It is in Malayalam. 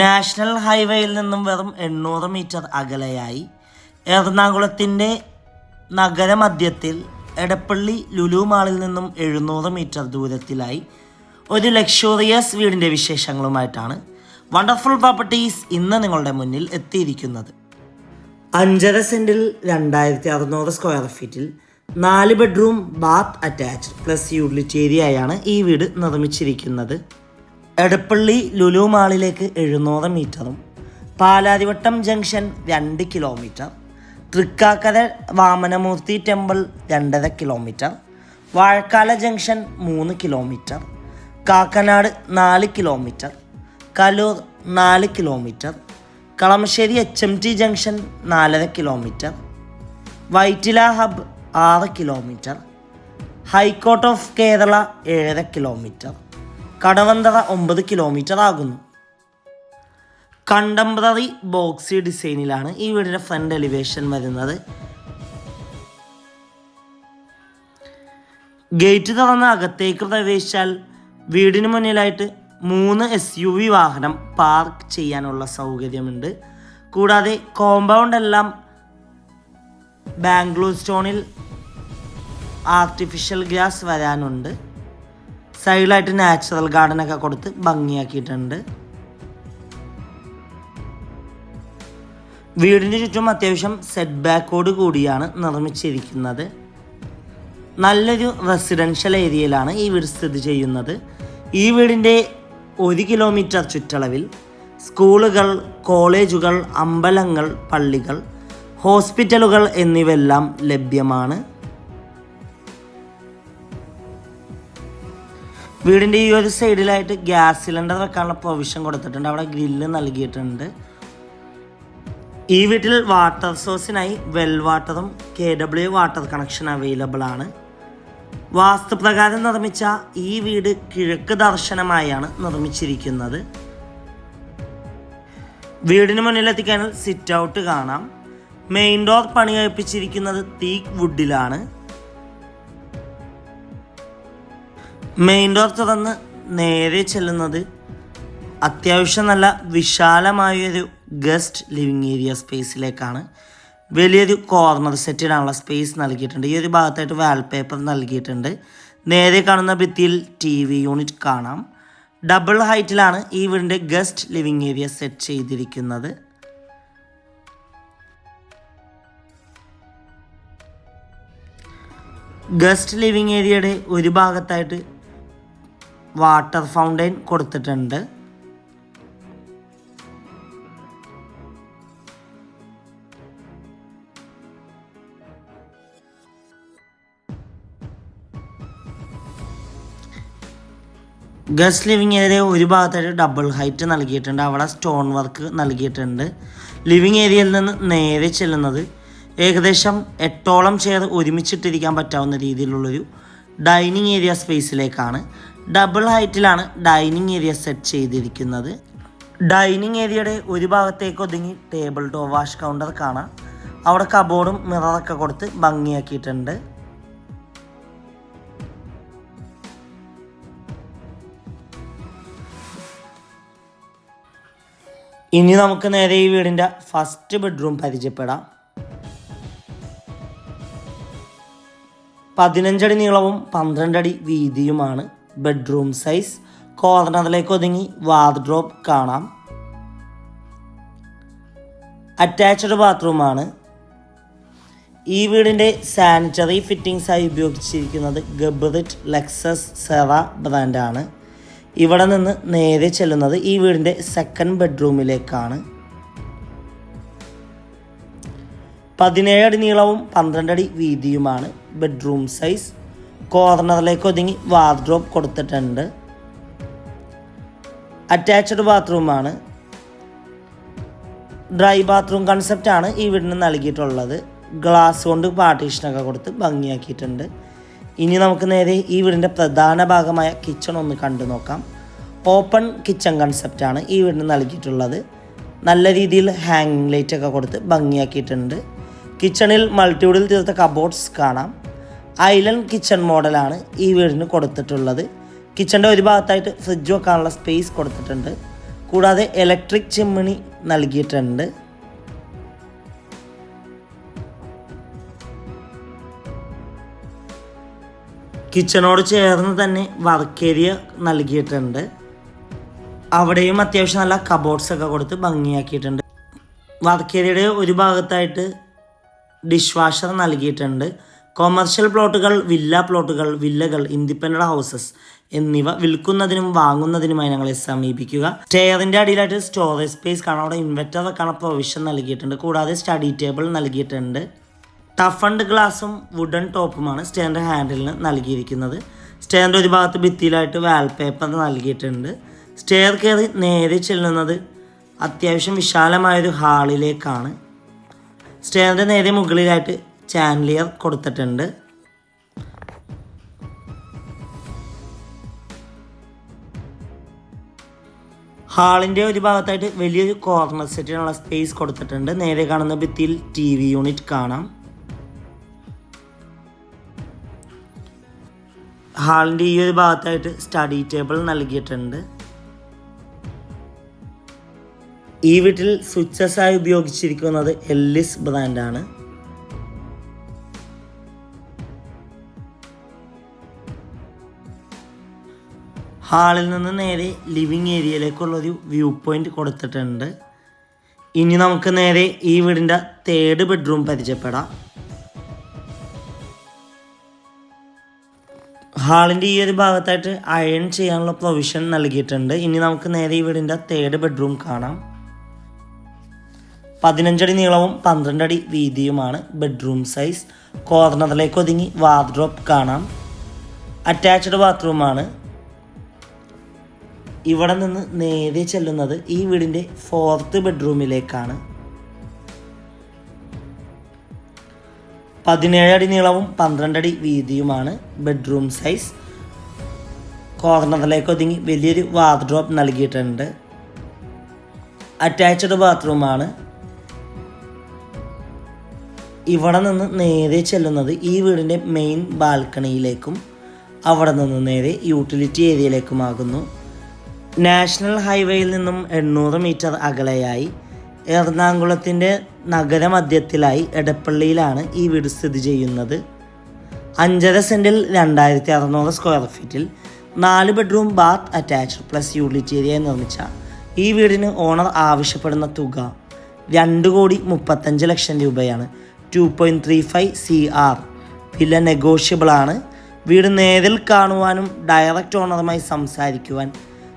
നാഷണൽ ഹൈവേയിൽ നിന്നും വെറും എണ്ണൂറ് മീറ്റർ അകലെയായി എറണാകുളത്തിന്റെ നഗരമധ്യത്തിൽ എടപ്പള്ളി ലുലു മാളിൽ നിന്നും എഴുന്നൂറ് മീറ്റർ ദൂരത്തിലായി ഒരു ലക്ഷൂറിയസ് വീടിന്റെ വിശേഷങ്ങളുമായിട്ടാണ് വണ്ടർഫുൾ പ്രോപ്പർട്ടീസ് ഇന്ന് നിങ്ങളുടെ മുന്നിൽ എത്തിയിരിക്കുന്നത്. അഞ്ചര സെന്റിൽ രണ്ടായിരത്തി അറുന്നൂറ് സ്ക്വയർ ഫീറ്റിൽ നാല് bedroom bath attached plus utility ഏരിയയാണ് ഈ വീട് നിർമ്മിച്ചിരിക്കുന്നത്. എടപ്പള്ളി ലുലു മാളിലേക്ക് എഴുന്നൂറ് മീറ്ററും പാലാരിവട്ടം ജംഗ്ഷൻ രണ്ട് കിലോമീറ്റർ തൃക്കാക്കര വാമനമൂർത്തി ടെമ്പിൾ രണ്ടര കിലോമീറ്റർ വാഴക്കാല ജംഗ്ഷൻ മൂന്ന് കിലോമീറ്റർ കാക്കനാട് നാല് കിലോമീറ്റർ കലൂർ നാല് kilometre Kalamassery H M T junction നാലര കിലോമീറ്റർ വൈറ്റില ഹബ് ആറ് kilometre high court of Kerala ഏഴര കിലോമീറ്റർ. കടവന്തറ ഒമ്പത് കിലോമീറ്റർ ആകുന്നു. കണ്ടംപററി ബോക്സി ഡിസൈനിലാണ് ഈ വീടിന്റെ ഫ്രണ്ട് എലിവേഷൻ വരുന്നത്. ഗേറ്റ് തുറന്ന് അകത്തേക്ക് പ്രവേശിച്ചാൽ വീടിന് മുന്നിലായിട്ട് മൂന്ന് എസ് യു വി വാഹനം പാർക്ക് ചെയ്യാനുള്ള സൗകര്യമുണ്ട്. കൂടാതെ കോമ്പൗണ്ട് എല്ലാം ബാംഗ്ലൂർ സ്റ്റോണിൽ ആർട്ടിഫിഷ്യൽ ഗ്യാസ് വരാനുണ്ട്. സൈഡിലായിട്ട് നാച്ചുറൽ ഗാർഡൻ ഒക്കെ കൊടുത്ത് ഭംഗിയാക്കിയിട്ടുണ്ട്. വീടിന് ചുറ്റും അത്യാവശ്യം സെറ്റ് ബാക്കോട് കൂടിയാണ് നിർമ്മിച്ചിരിക്കുന്നത്. നല്ലൊരു റെസിഡൻഷ്യൽ ഏരിയയിലാണ് ഈ വീട് സ്ഥിതി ചെയ്യുന്നത്. ഈ വീടിന്റെ ഒരു കിലോമീറ്റർ ചുറ്റളവിൽ സ്കൂളുകൾ കോളേജുകൾ അമ്പലങ്ങൾ പള്ളികൾ ഹോസ്പിറ്റലുകൾ എന്നിവയെല്ലാം ലഭ്യമാണ്. വീടിന്റെ ഈ ഒരു സൈഡിലായിട്ട് ഗ്യാസ് സിലിണ്ടർ വെക്കാനുള്ള പ്രൊവിഷൻ കൊടുത്തിട്ടുണ്ട്. അവിടെ ഗ്രില്ല് നൽകിയിട്ടുണ്ട്. ഈ വീട്ടിൽ വാട്ടർ സോഴ്സിനായി വെൽ വാട്ടറും K W water connection available ആണ്. വാസ്തുപ്രകാരം നിർമ്മിച്ച ഈ വീട് കിഴക്ക് ദർശനമായാണ് നിർമ്മിച്ചിരിക്കുന്നത്. വീടിന് മുന്നിലെത്തിക്കാനും സിറ്റ് ഔട്ട് കാണാം. മെയിൻ ഡോർ പണി കഴിപ്പിച്ചിരിക്കുന്നത് തീക്ക് വുഡിലാണ് മെയിൻ ഡോർ തുറന്ന് നേരെ ചെല്ലുന്നത് അത്യാവശ്യം നല്ല വിശാലമായൊരു ഗസ്റ്റ് ലിവിങ് ഏരിയ സ്പേസിലേക്കാണ്. വലിയൊരു കോർണർ സെറ്റിടാനുള്ള സ്പേസ് നൽകിയിട്ടുണ്ട്. ഈ ഒരു ഭാഗത്തായിട്ട് വാൾപേപ്പർ നൽകിയിട്ടുണ്ട്. നേരെ കാണുന്ന ഭിത്തിയിൽ ടി വി യൂണിറ്റ് കാണാം. ഡബിൾ ഹൈറ്റിലാണ് ഈ വീടിന്റെ ഗസ്റ്റ് ലിവിങ് ഏരിയ സെറ്റ് ചെയ്തിരിക്കുന്നത്. ഗസ്റ്റ് ലിവിങ് ഏരിയയുടെ ഒരു ഭാഗത്തായിട്ട് വാട്ടർ ഫൗണ്ടൈൻ കൊടുത്തിട്ടുണ്ട്. ഗസ്റ്റ് ലിവിങ് ഏരിയ ഒരു ഭാഗത്തായിട്ട് ഡബിൾ ഹൈറ്റ് നൽകിയിട്ടുണ്ട്. അവിടെ സ്റ്റോൺ വർക്ക് നൽകിയിട്ടുണ്ട്. ലിവിങ് ഏരിയയിൽ നിന്ന് നേരെ ചെല്ലുന്നത് ഏകദേശം എട്ടോളം ചെയർ ഒരുമിച്ചിട്ടിരിക്കാൻ പറ്റാവുന്ന രീതിയിലുള്ളൊരു ഡൈനിങ് ഏരിയ സ്പേസിലേക്കാണ് ഡബിൾ ഹൈറ്റിലാണ് ഡൈനിങ് ഏരിയ സെറ്റ് ചെയ്തിരിക്കുന്നത്. ഡൈനിങ് ഏരിയയുടെ ഒരു ഭാഗത്തേക്ക് ഒതുങ്ങി ടേബിൾ ടോ വാഷ് കൗണ്ടർ കാണാം. അവിടെ കബോർഡും മിററൊക്കെ കൊടുത്ത് ഭംഗിയാക്കിയിട്ടുണ്ട്. ഇനി നമുക്ക് നേരെ ഈ വീടിന്റെ ഫസ്റ്റ് ബെഡ്റൂം പരിചയപ്പെടാം. പതിനഞ്ചടി നീളവും പന്ത്രണ്ടടി വീതിയുമാണ്. ബെഡ്റൂം സൈസ് കോർണറിലേക്ക് ഒതുങ്ങി വാർഡ്രോബ് കാണാം. അറ്റാച്ച്ഡ് ബാത്റൂമാണ് ഈ വീടിന്റെ സാനിറ്ററി ഫിറ്റിംഗ്സായി ഉപയോഗിച്ചിരിക്കുന്നത് ഗബ്രിറ്റ് ലെക്സസ് സെറ ബ്രാൻഡാണ് ഇവിടെ നിന്ന് നേരെ ചെല്ലുന്നത് ഈ വീടിന്റെ സെക്കൻഡ് ബെഡ്റൂമിലേക്കാണ് പതിനേഴ് അടി നീളവും പന്ത്രണ്ട് അടി വീതിയുമാണ് ബെഡ്റൂം സൈസ് കോർണറിലേക്ക് ഒതുങ്ങി വാർഡ്രോബ് കൊടുത്തിട്ടുണ്ട്. അറ്റാച്ച്ഡ് ബാത്റൂമാണ്. ഡ്രൈ ബാത്റൂം കൺസെപ്റ്റാണ് ഈ വീടിന് നൽകിയിട്ടുള്ളത്. ഗ്ലാസ് കൊണ്ട് പാർട്ടീഷനൊക്കെ കൊടുത്ത് ഭംഗിയാക്കിയിട്ടുണ്ട്. ഇനി നമുക്ക് നേരെ ഈ വീടിന്റെ പ്രധാന ഭാഗമായ കിച്ചൺ ഒന്ന് കണ്ടു നോക്കാം. ഓപ്പൺ കിച്ചൺ കൺസെപ്റ്റാണ് ഈ വീടിന് നൽകിയിട്ടുള്ളത്. നല്ല രീതിയിൽ ഹാങ്ങിങ് ലൈറ്റ് ഒക്കെ കൊടുത്ത് ഭംഗിയാക്കിയിട്ടുണ്ട്. കിച്ചണിൽ മൾട്ടിവുഡിൽ തീർത്ത കബോർഡ്സ് കാണാം. ഐലൻഡ് കിച്ചൺ മോഡലാണ് ഈ വീടിന് കൊടുത്തിട്ടുള്ളത്. കിച്ചന്റെ ഒരു ഭാഗത്തായിട്ട് ഫ്രിഡ്ജ് വെക്കാനുള്ള സ്പേസ് കൊടുത്തിട്ടുണ്ട്. കൂടാതെ ഇലക്ട്രിക് ചിമ്മിണി നൽകിയിട്ടുണ്ട്. കിച്ചണോട് ചേർന്ന് തന്നെ വർക്ക് ഏരിയ നൽകിയിട്ടുണ്ട്. അവിടെയും അത്യാവശ്യം നല്ല കബോർഡ്സ് ഒക്കെ കൊടുത്ത് ഭംഗിയാക്കിയിട്ടുണ്ട്. വർക്ക് ഏരിയയുടെ ഒരു ഭാഗത്തായിട്ട് ഡിഷ് വാഷർ നൽകിയിട്ടുണ്ട്. കൊമേർഷ്യൽ പ്ലോട്ടുകൾ വില്ല പ്ലോട്ടുകൾ വില്ലകൾ ഇൻഡിപെൻഡന്റ് ഹൗസസ് എന്നിവ വിൽക്കുന്നതിനും വാങ്ങുന്നതിനുമായി ഞങ്ങളെ സമീപിക്കുക. സ്റ്റെയറിന്റെ അടിയിലായിട്ട് സ്റ്റോറേജ് സ്പേസ് കാണാം. അവിടെ ഇൻവെർട്ടർ വെക്കാനുള്ള പ്രൊവിഷൻ നൽകിയിട്ടുണ്ട്. കൂടാതെ സ്റ്റഡി ടേബിൾ നൽകിയിട്ടുണ്ട്. ടഫ് ആൻഡ് ഗ്ലാസും വുഡൻ ടോപ്പുമാണ് സ്റ്റെയറിന്റെ ഹാൻഡിലിന് നൽകിയിരിക്കുന്നത്. സ്റ്റെയറിന്റെ ഒരു ഭാഗത്ത് ഭിത്തിയിലായിട്ട് വാൽപേപ്പർ നൽകിയിട്ടുണ്ട്. സ്റ്റെയർ കയറി നേരെ ചെല്ലുന്നത് അത്യാവശ്യം വിശാലമായൊരു ഹാളിലേക്കാണ് സ്റ്റെയറിന്റെ നേരെ മുകളിലായിട്ട് ചാൻലിയർ കൊടുത്തിട്ടുണ്ട്. ഹാളിന്റെ ഒരു ഭാഗത്തായിട്ട് വലിയൊരു കോർണർ സെറ്റിനുള്ള സ്പേസ് കൊടുത്തിട്ടുണ്ട്. നേരെ കാണുന്ന ഭിത്തിയിൽ ടി വി യൂണിറ്റ് കാണാം. ഹാളിന്റെ ഈ ഒരു ഭാഗത്തായിട്ട് സ്റ്റഡി ടേബിൾ നൽകിയിട്ടുണ്ട്. ഈ വീട്ടിൽ സ്വിച്ചസ് ആയി ഉപയോഗിച്ചിരിക്കുന്നത് എല്ലിസ് ബ്രാൻഡാണ് ഹാളിൽ നിന്ന് നേരെ ലിവിങ് ഏരിയയിലേക്കുള്ളൊരു വ്യൂ പോയിന്റ് കൊടുത്തിട്ടുണ്ട്. ഇനി നമുക്ക് നേരെ ഈ വീടിന്റെ തേർഡ് ബെഡ്റൂം പരിചയപ്പെടാം. ഹാളിന്റെ ഈ ഒരു ഭാഗത്തായിട്ട് അയൺ ചെയ്യാനുള്ള പ്രൊവിഷൻ നൽകിയിട്ടുണ്ട്. ഇനി നമുക്ക് നേരെ ഈ വീടിന്റെ തേർഡ് ബെഡ്റൂം കാണാം. പതിനഞ്ചടി നീളവും പന്ത്രണ്ട് അടി വീതിയുമാണ് ബെഡ്റൂം സൈസ് കോർണറിലേക്ക് ഒതുങ്ങി വാർഡ്രോപ്പ് കാണാം. അറ്റാച്ച്ഡ് ബാത്റൂമാണ് ഇവിടെ നിന്ന് നേരെ ചെല്ലുന്നത് ഈ വീടിന്റെ ഫോർത്ത് ബെഡ്റൂമിലേക്കാണ് പതിനേഴ് അടി നീളവും പന്ത്രണ്ട് അടി വീതിയുമാണ് ബെഡ്റൂം സൈസ് കോർണറിലേക്ക് ഒതുങ്ങി വലിയൊരു വാർഡ്രോപ്പ് നൽകിയിട്ടുണ്ട്. അറ്റാച്ച്ഡ് ബാത്റൂമാണ് ഇവിടെ നിന്ന് നേരെ ചെല്ലുന്നത് ഈ വീടിന്റെ മെയിൻ ബാൽക്കണിയിലേക്കും അവിടെ നിന്ന് നേരെ യൂട്ടിലിറ്റി ഏരിയയിലേക്കുമാകുന്നു നാഷണൽ ഹൈവേയിൽ നിന്നും എണ്ണൂറ് മീറ്റർ അകലെയായി എറണാകുളത്തിന്റെ നഗരമധ്യത്തിലായി എടപ്പള്ളിയിലാണ് ഈ വീട് സ്ഥിതി ചെയ്യുന്നത്. അഞ്ചര സെന്റിൽ രണ്ടായിരത്തി അറുന്നൂറ് സ്ക്വയർ ഫീറ്റിൽ നാല് bedroom bath attached plus area നിർമ്മിച്ച ഈ വീടിന് ഓണർ ആവശ്യപ്പെടുന്ന തുക രണ്ട് കോടി മുപ്പത്തഞ്ച് ലക്ഷം രൂപയാണ്. Two point three five C R വില നെഗോഷ്യബിളാണ് വീട് നേരിൽ കാണുവാനും ഡയറക്റ്റ് ഓണറുമായി സംസാരിക്കുവാൻ